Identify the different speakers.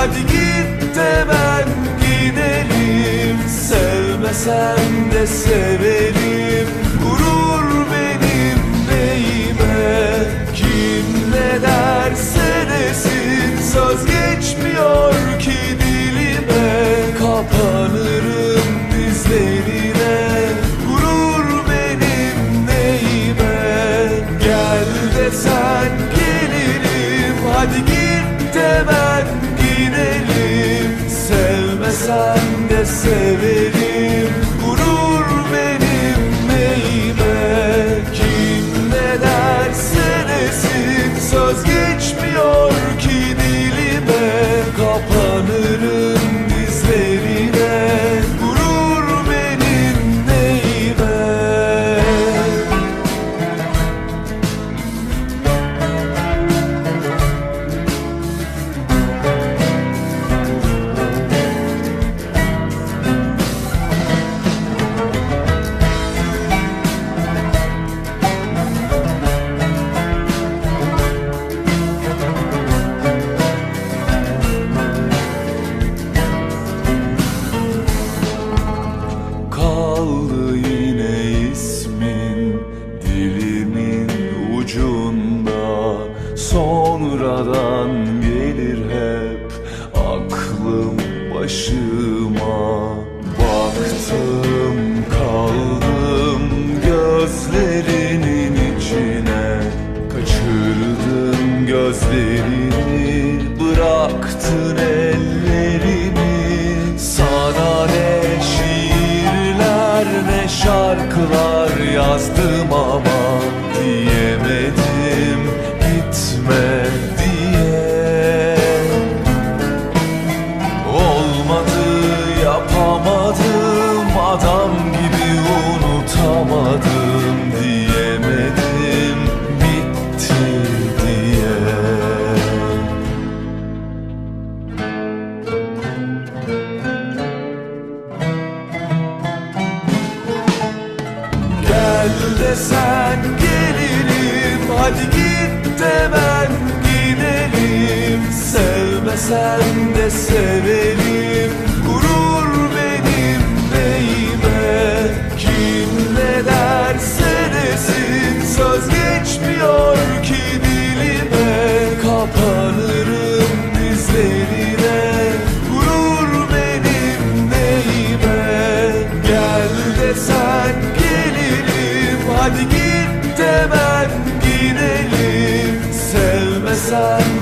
Speaker 1: Hadi git de ben gidelim. Sevmesen de sevelim Gurur benim neyime Kim ne derse desin. Söz geçmiyor ki dilime. Kapanırım dizlerine. Gurur benim neyime. Gel desen gelirim. Hadi git de ben gidelim. Sevmesen de severim. Gurur benim neyime? Kim ne derse desin. Söz geçmiyor ki dilime. Kapanırım Sonradan gelir hep aklım başıma desen gelirim Hadi git de ben gidelim. Sevmesen de severim sun.